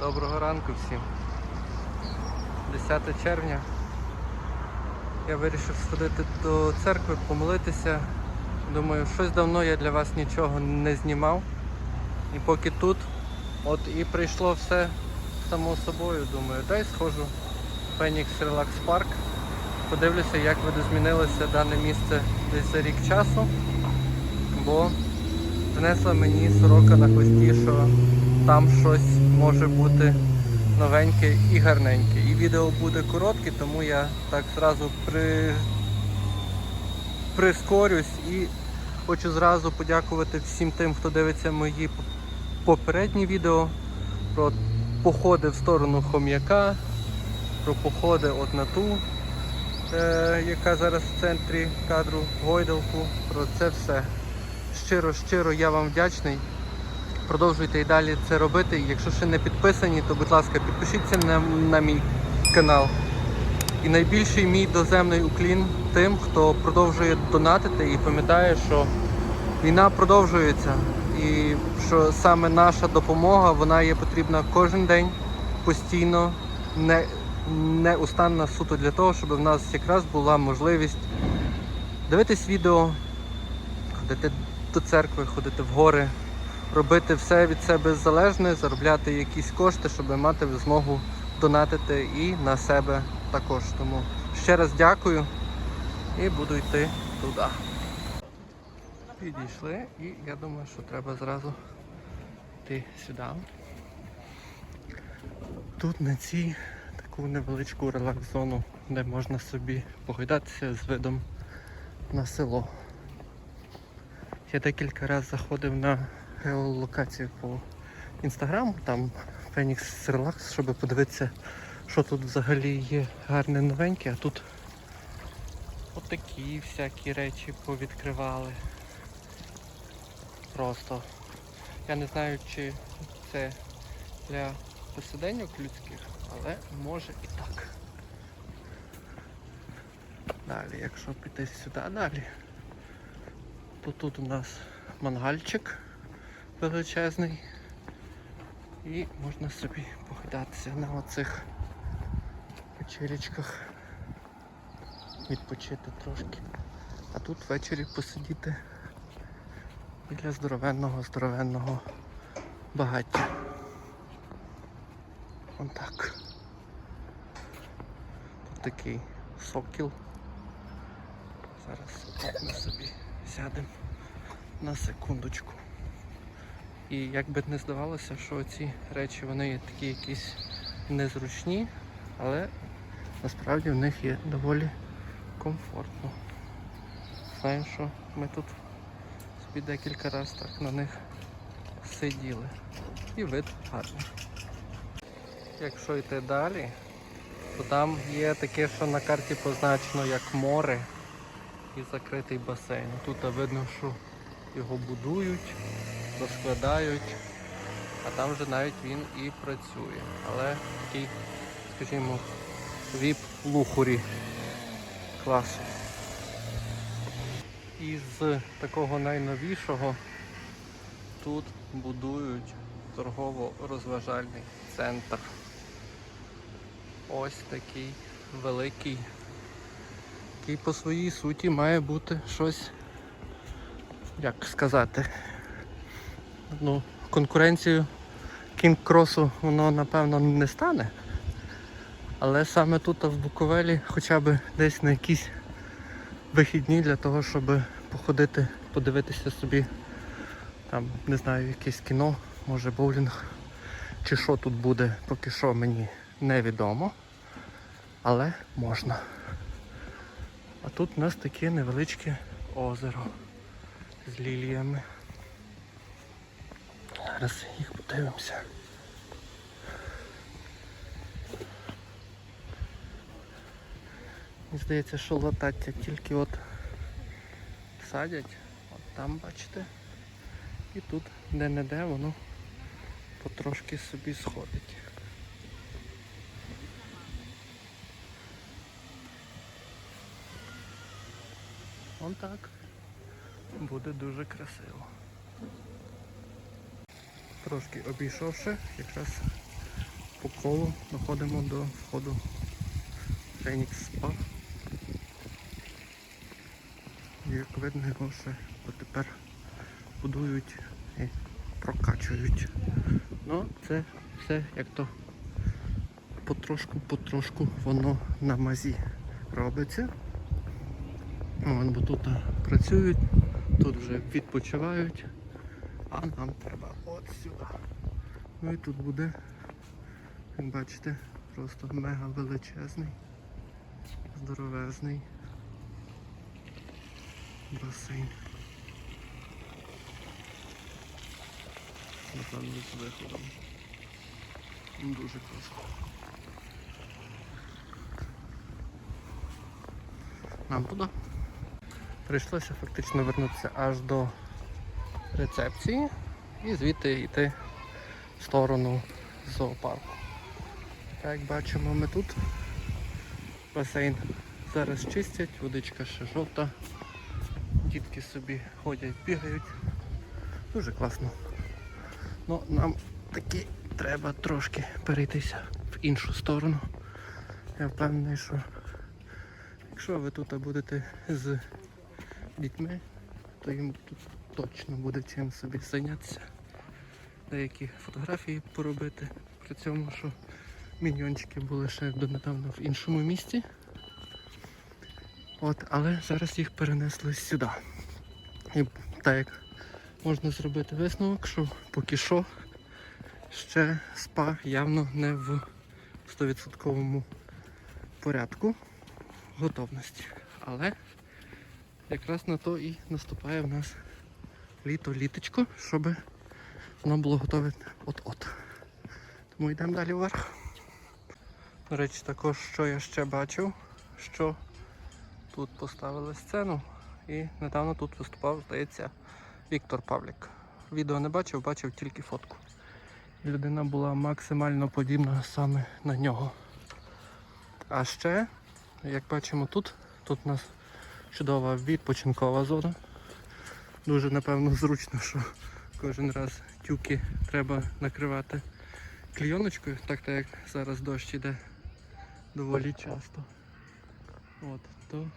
Доброго ранку всім. 10 червня. Я вирішив сходити до церкви, помолитися. Думаю, щось давно я для вас нічого не знімав. І поки тут, от і прийшло все само собою. Думаю, дай схожу в Phoenix Relax Park. Подивлюся, як видозмінилося дане місце десь за рік часу. Бо принесла мені сорока на хвості, що там щось може бути новеньке і гарненьке. І відео буде коротке, тому я так зразу при... прискорюсь і хочу зразу подякувати всім тим, хто дивиться мої попередні відео про походи в сторону хом'яка, про походи от на ту, е, яка зараз в центрі кадру гойдалку. Про це все. Щиро, щиро я вам вдячний. Продовжуйте і далі це робити. Якщо ще не підписані, то будь ласка, підпишіться на, на мій канал. І найбільший мій доземний уклін тим, хто продовжує донатити і пам'ятає, що війна продовжується. І що саме наша допомога вона є потрібна кожен день, постійно, не, неустанна суто для того, щоб в нас якраз була можливість дивитись відео, ходити до церкви, ходити в гори, робити все від себе залежне, заробляти якісь кошти, щоб мати змогу донатити і на себе також. Тому ще раз дякую і буду йти туди. Підійшли і я думаю, що треба зразу йти сюди. Тут на цій таку невеличку релакс-зону, де можна собі погойдатися з видом на село. Я декілька разів заходив на геолокацію по інстаграму, там Phoenix Relax, щоб подивитися, що тут взагалі є гарне новеньке, а тут отакі всякі речі повідкривали. Просто. Я не знаю, чи це для посиденьок людських, але може і так. Далі, якщо піти сюди далі, то тут у нас мангальчик величезний. І можна собі погадатися на оцих вечерічках, відпочити трошки. А тут ввечері посидіти біля здоровенного, здоровенного багаття. Вон так. Тут такий сокіл. Зараз ми собі сядемо на секундочку. І як би не здавалося, що ці речі вони такі якісь незручні, але насправді в них є доволі комфортно. Знаю, що ми тут собі декілька разів так на них сиділи. І вид гарний. Якщо йти далі, то там є таке, що на карті позначено як море і закритий басейн. Тут видно, що його будують, розкладають, а там вже навіть він і працює. Але такий, скажімо, віп лухурі класу. І з такого найновішого тут будують торгово-розважальний центр. Ось такий великий, який по своїй суті має бути щось, як сказати, ну, конкуренцію кінг-кросу воно напевно не стане. Але саме тут в Буковелі хоча б десь на якісь вихідні для того, щоб походити, подивитися собі, там, не знаю, якесь кіно, може боулінг, чи що тут буде, поки що мені невідомо. Але можна. А тут у нас таке невеличке озеро з ліліями. Зараз їх подивимося. Мені здається, що латаття тільки от садять, от там бачите. І тут де-не-де воно потрошки собі сходить. Он так. Буде дуже красиво. Трошки обійшовши, якраз по колу доходимо до входу Phoenix Spa. Як видно, його ще тепер будують і прокачують. Ну, це все як то потрошку-потрошку воно на мазі робиться. Вон, бо тут працюють, тут вже відпочивають, а нам треба от сюди. Ну і тут буде, як бачите, просто мега величезний, здоровезний басейн. Напевно, з виходом. Дуже класно. Нам туди. Прийшлося фактично вернутися аж до рецепції і звідти йти в сторону зоопарку. Як бачимо, ми тут басейн зараз чистять, водичка ще жовта. Дітки собі ходять, бігають. Дуже класно. Ну, нам таки треба трошки перейтися в іншу сторону. Я впевнений, що якщо ви тут будете з дітьми, то їм тут точно буде чим собі зайнятися. Деякі фотографії поробити. При цьому, що міньйончики були ще донедавна в іншому місці. От, але зараз їх перенесли сюди. І так як можна зробити висновок, що поки що ще спа явно не в 100% порядку готовності. Але якраз на то і наступає в нас літо-літочко, щоб воно було готове от-от. Тому йдемо далі вверх. До речі, також що я ще бачив, що тут поставили сцену і недавно тут виступав, здається, Віктор Павлік. Відео не бачив, бачив тільки фотку. Людина була максимально подібна саме на нього. А ще, як бачимо тут, тут у нас чудова відпочинкова зона. Дуже напевно зручно, що кожен раз тюки треба накривати клійоночкою, так так як зараз дощ іде доволі часто. От, то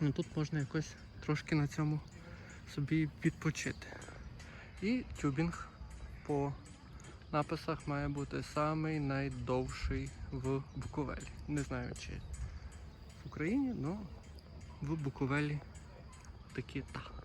ну, тут можна якось трошки на цьому собі відпочити. І тюбінг по написах має бути самий найдовший в Буковелі. Не знаю чи в Україні, але в Буковелі такі так.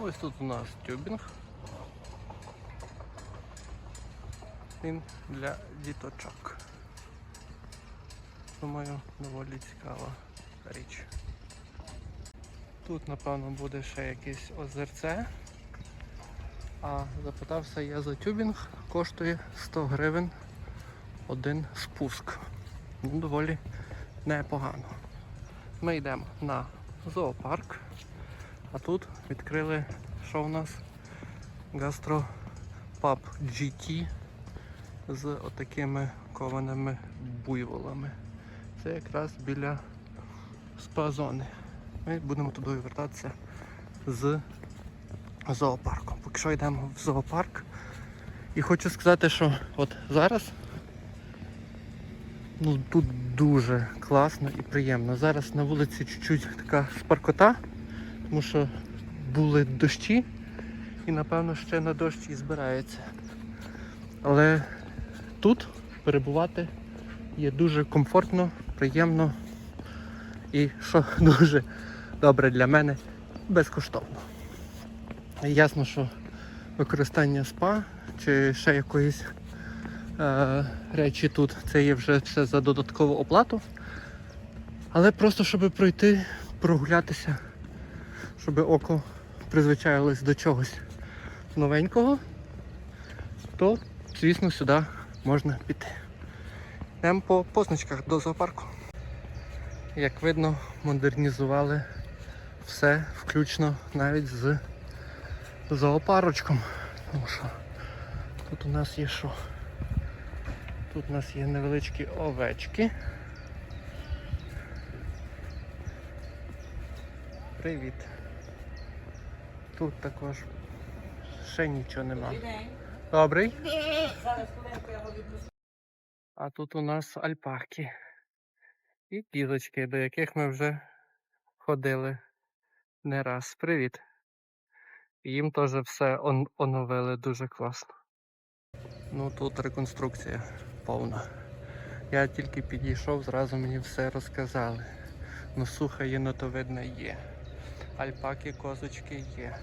Ось тут у нас тюбінг. Він для діточок. Думаю, доволі цікава річ. Тут, напевно, буде ще якесь озерце. А запитався я за тюбінг, коштує 100 гривень один спуск. Ну, доволі непогано. Ми йдемо на зоопарк, а тут відкрили, що у нас гастропаб GT з отакими кованими буйволами. Це якраз біля спа-зони. Ми будемо туди вертатися з зоопарку. Поки що йдемо в зоопарк. І хочу сказати, що от зараз ну, тут дуже класно і приємно. Зараз на вулиці чуть-чуть така спаркота, тому що були дощі і напевно ще на дощ і збирається. Але тут перебувати є дуже комфортно, приємно і що дуже добре для мене, безкоштовно. Ясно, що використання спа чи ще якоїсь е, речі тут це є вже все за додаткову оплату. Але просто щоб пройти, прогулятися, щоб око призвичаїлось до чогось новенького, то, звісно, сюди можна піти. Йдемо по позначках до зоопарку. Як видно, модернізували все, включно навіть з зоопарочком. Тому що тут у нас є що? Тут у нас є невеличкі овечки. Привіт. Тут також ще нічого нема. Добрий. А тут у нас альпаки. І кізочки, до яких ми вже ходили не раз. Привіт. Їм теж все он- оновили дуже класно. Ну тут реконструкція повна. Я тільки підійшов, зразу мені все розказали. Ну суха єнотовидна є. Альпаки, козочки є.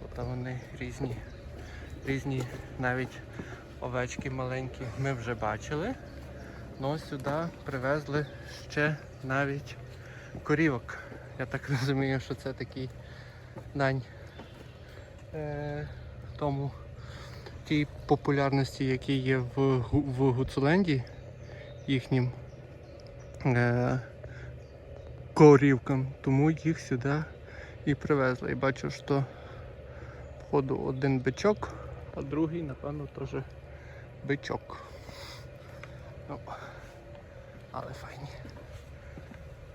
Тут вони різні. Різні навіть овечки маленькі ми вже бачили. Ну сюди привезли ще навіть корівок. Я так розумію, що це такий дань е, тому тій популярності, які є в, в Гуцуленді їхнім е, корівкам, тому їх сюди і привезли. І бачу, що походу один бичок, а другий, напевно, теж бичок. Ну, але файні.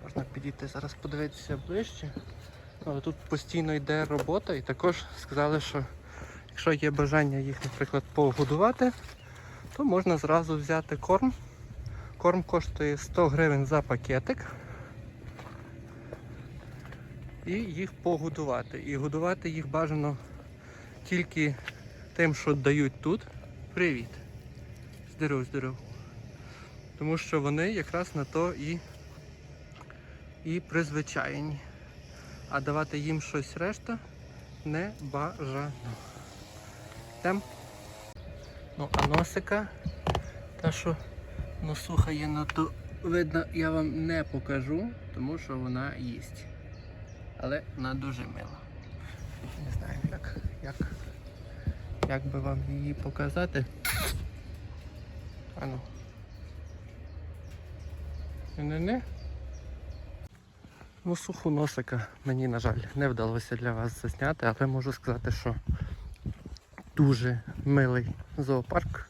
Можна підійти зараз подивитися ближче. Але тут постійно йде робота і також сказали, що якщо є бажання їх, наприклад, погодувати, то можна зразу взяти корм. Корм коштує 100 гривень за пакетик. І їх погодувати. І годувати їх бажано тільки тим, що дають тут. Привіт. Здоров, здоров. Тому що вони якраз на то і, і призвичайні. А давати їм щось решта не бажано. Там. Ну, а носика, та що носуха є на то видно, я вам не покажу, тому що вона їсть. Але вона дуже мила. Не знаю, як, як, як би вам її показати. Ану. Не-не-не. Ну, суху носика мені, на жаль, не вдалося для вас засняти, але можу сказати, що дуже милий зоопарк.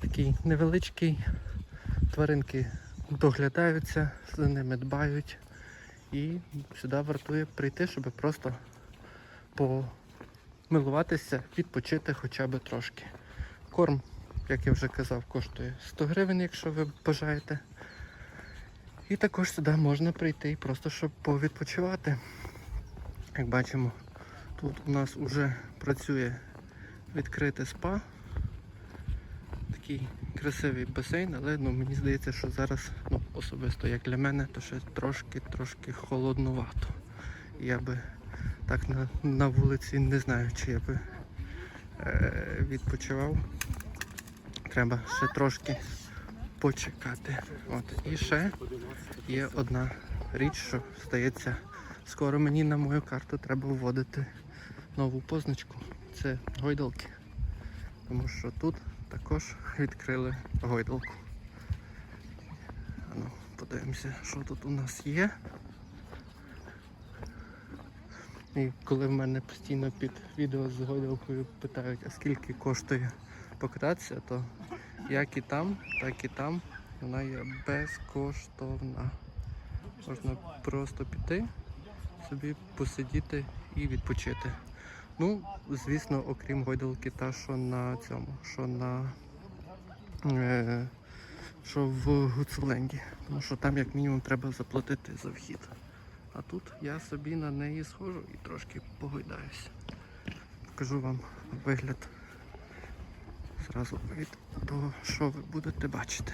Такий невеличкий. Тваринки доглядаються, за ними дбають. І сюди вартує прийти, щоб просто помилуватися, відпочити хоча б трошки. Корм, як я вже казав, коштує 100 гривень, якщо ви бажаєте. І також сюди можна прийти і просто щоб повідпочивати. Як бачимо, тут у нас вже працює відкрите спа. Такий красивий басейн, але ну, мені здається, що зараз ну, особисто як для мене, то ще трошки-трошки холоднувато. Я би так на, на вулиці не знаю, чи я би е, відпочивав. Треба ще трошки почекати. От. І ще є одна річ, що здається, скоро мені на мою карту треба вводити нову позначку. Це гойдалки. Тому що тут також відкрили гойдалку. Ану, подивимося, що тут у нас є. І коли в мене постійно під відео з гойдалкою питають, а скільки коштує покататися, то як і там, так і там вона є безкоштовна. Можна просто піти, собі посидіти і відпочити. Ну, звісно, окрім гойдалки, та що на цьому, що на е, що в Гуцуленді. Тому що там як мінімум треба заплатити за вхід. А тут я собі на неї схожу і трошки погойдаюся. Покажу вам вигляд зразу від того, що ви будете бачити.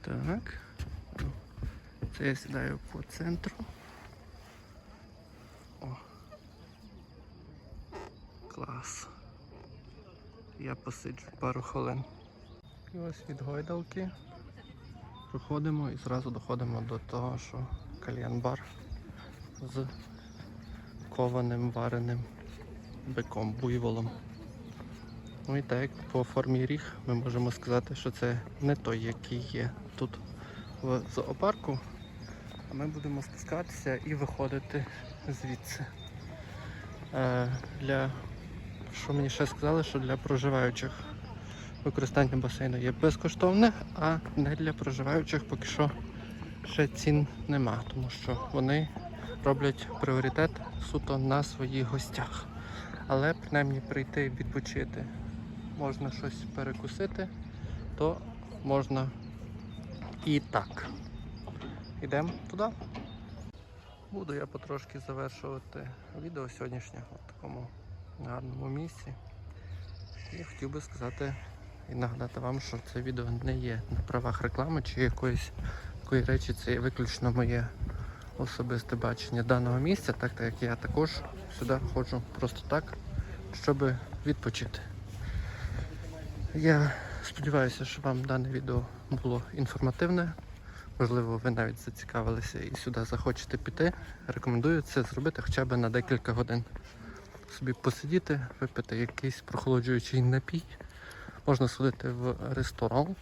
Так. Ну, Це я сідаю по центру. О. Клас. Я посиджу пару хвилин. І ось від гойдалки проходимо і зразу доходимо до того, що кальян-бар з кованим вареним биком, буйволом. Ну і так як по формі ріг ми можемо сказати, що це не той, який є тут в зоопарку. А ми будемо спускатися і виходити звідси. Е, для, що мені ще сказали, що для проживаючих використання басейну є безкоштовне, а не для проживаючих поки що ще цін нема, тому що вони роблять пріоритет суто на своїх гостях. Але принаймні прийти відпочити. Можна щось перекусити, то можна і так. Йдемо туди. Буду я потрошки завершувати відео сьогоднішнє в такому гарному місці. І хотів би сказати і нагадати вам, що це відео не є на правах реклами чи якоїсь такої речі, це є виключно моє особисте бачення даного місця, так як я також сюди ходжу просто так, щоб відпочити. Я сподіваюся, що вам дане відео було інформативне. Можливо, ви навіть зацікавилися і сюди захочете піти. Рекомендую це зробити хоча б на декілька годин. Собі посидіти, випити якийсь прохолоджуючий напій. Можна сходити в ресторан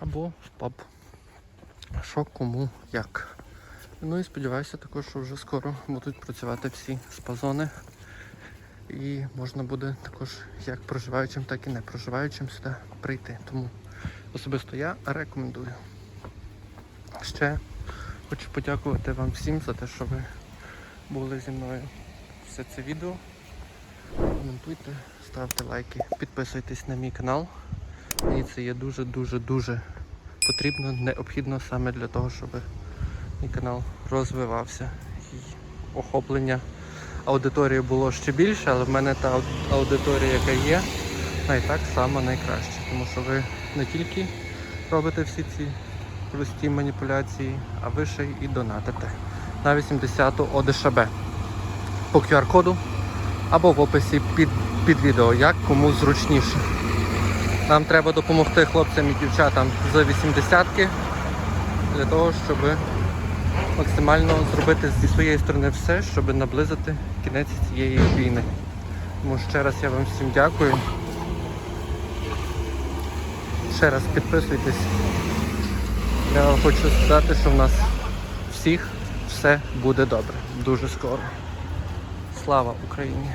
або в паб. Що кому як. Ну і сподіваюся також, що вже скоро будуть працювати всі спазони. І можна буде також як проживаючим, так і не проживаючим сюди прийти. Тому особисто я рекомендую. Ще хочу подякувати вам всім за те, що ви були зі мною все це відео. Коментуйте, ставте лайки, підписуйтесь на мій канал. Мені це є дуже-дуже-дуже потрібно, необхідно саме для того, щоб мій канал розвивався і охоплення аудиторії було ще більше, але в мене та аудиторія, яка є, вона і так сама найкраща. Тому що ви не тільки робите всі ці прості маніпуляції, а ви ще й донатите на 80-ту ОДШБ по QR-коду або в описі під, під відео, як кому зручніше. Нам треба допомогти хлопцям і дівчатам з 80-ки для того, щоб максимально зробити зі своєї сторони все, щоб наблизити кінець цієї війни. Тому ще раз я вам всім дякую. Ще раз підписуйтесь. Я хочу сказати, що в нас всіх все буде добре. Дуже скоро. Слава Україні!